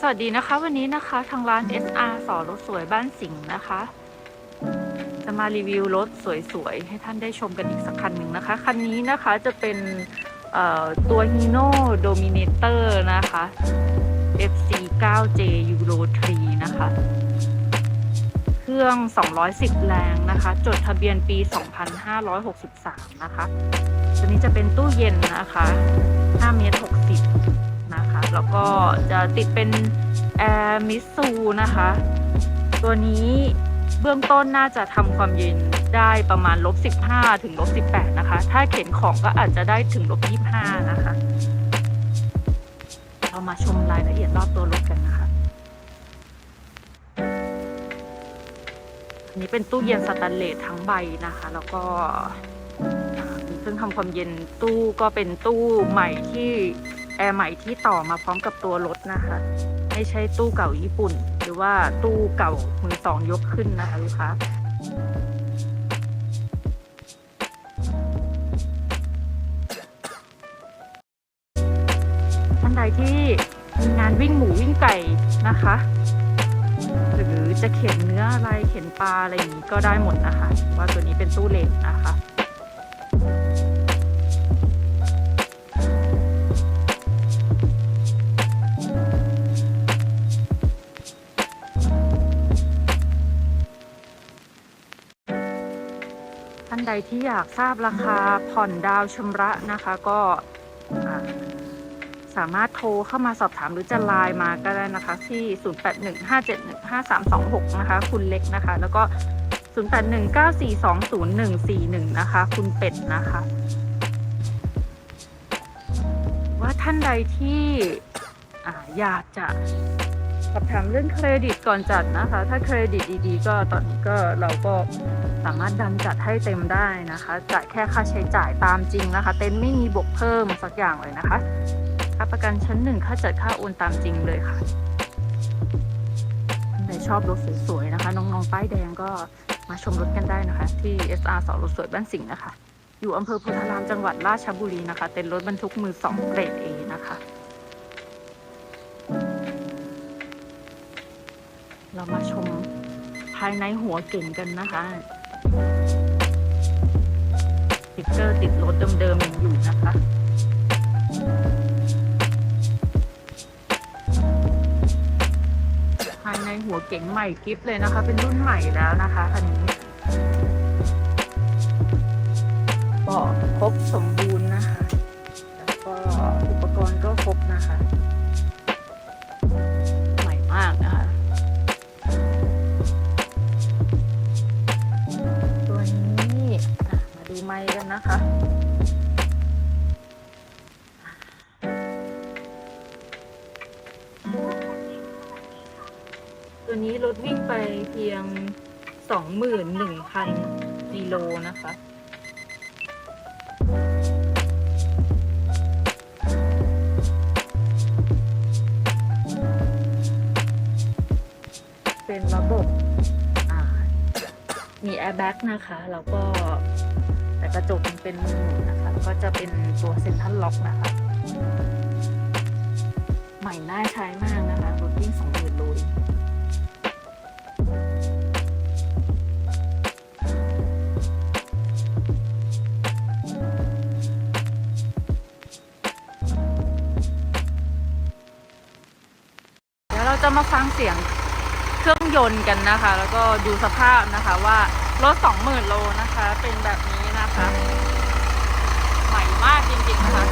สวัสดีนะคะวันนี้นะคะทางร้าน SR สอรถสวยบ้านสิงห์นะคะ จะมารีวิวรถสวยๆ ให้ท่านได้ชมกันอีกสักคันหนึ่งนะคะ คันนี้นะคะจะเป็นตัว Hino Dominator นะคะ FC 9J Euro 3 นะคะ เครื่อง 210 แรงนะคะ จดทะเบียนปี 2563 นะคะ ตัวนี้จะเป็นตู้เย็นนะคะ 5 เมตร 60 แล้วก็จะติดเป็นแอร์มิสูนะคะ ตัวนี้เบื้องต้นน่าจะทำความเย็นได้ประมาณลบ15ถึงลบ18นะคะ ถ้าเข็นของก็อาจจะได้ถึงลบ25นะคะ เรามาชมรายละเอียดรอบตัวรถกันนะคะอันนี้เป็นตู้เย็นสแตนเลสทั้งใบนะคะ แล้วก็อ่ามีเครื่องทำความเย็นตู้ก็เป็นตู้ใหม่ที่ แอร์ใหม่ที่ต่อมาพร้อมกับตัวรถนะคะ ไม่ใช่ตู้เก่าญี่ปุ่น หรือว่าตู้เก่ามือสองยกขึ้นนะคะลูกค้าท่านใดที่มีงานวิ่งหมูวิ่งไก่นะคะ หรือจะเข็นเนื้ออะไรเข็นปลาอะไรอย่างนี้ก็ได้หมดนะคะ ว่าตัวนี้เป็นตู้เหล็กนะคะ ท่านใดที่อยากทราบราคาผ่อนดาวชำระนะคะก็สามารถโทรเข้ามาสอบถามหรือจะไลน์มาก็ได้นะคะ ที่ 0815715326 นะคะ คุณเล็กนะคะ แล้วก็ 0819420141 นะคะ คุณเป็ดนะคะ ว่าท่านใดที่ออยากจะ อบถามเรื่องเครดิตก่อนจัดนะคะ ถ้าเครดิตดีๆ ก็ตอนนี้ก็เราก็สามารถดันจัดให้เต็มได้นะคะจ่ายแค่ค่าใช้จ่ายตามจริงนะคะ เต็นไม่มีบวกเพิ่มสักอย่างเลยนะคะค่าประกันชั้นหนึ่งค่าจัดค่าโอนตามจริงเลยค่ะท่านชอบรถสวยๆนะคะ น้องๆป้ายแดงก็มาชมรถกันได้นะคะ ที่ SR สอรถสวยบ้านสิงห์นะคะ อยู่อำเภอโพุทธารามจังหวัดราชบุรีนะคะ เต็นรถบรรทุกมือสองเกรด A นะคะ เรามาชมภายในหัวเก่งกันนะคะติ๊กเกอร์ติดรถเดิมๆยังอยู่นะคะภายในหัวเก๋งใหม่กิฟเลยนะคะ เป็นรุ่นใหม่แล้วนะคะคันนี้บาะครบสมบูรณ์ ตัวนี้รถวิ่งไปเพียง 21,000กิโลนะคะ เป็นระบบมีแอร์แบ็กนะคะ แล้วก็แต่กระจกมันเป็นมือหมุนนะคะ ก็จะเป็นตัวเซ็นทรัลล็อกนะคะ ใหม่น่าใช้มากนะคะรถวิ่งสอง มาฟังเสียงเครื่องยนต์กันนะคะ แล้วก็ดูสภาพนะคะว่ารถสองหมื่นโลนะคะ เป็นแบบนี้นะคะ ใหม่มากจริงๆนะคะ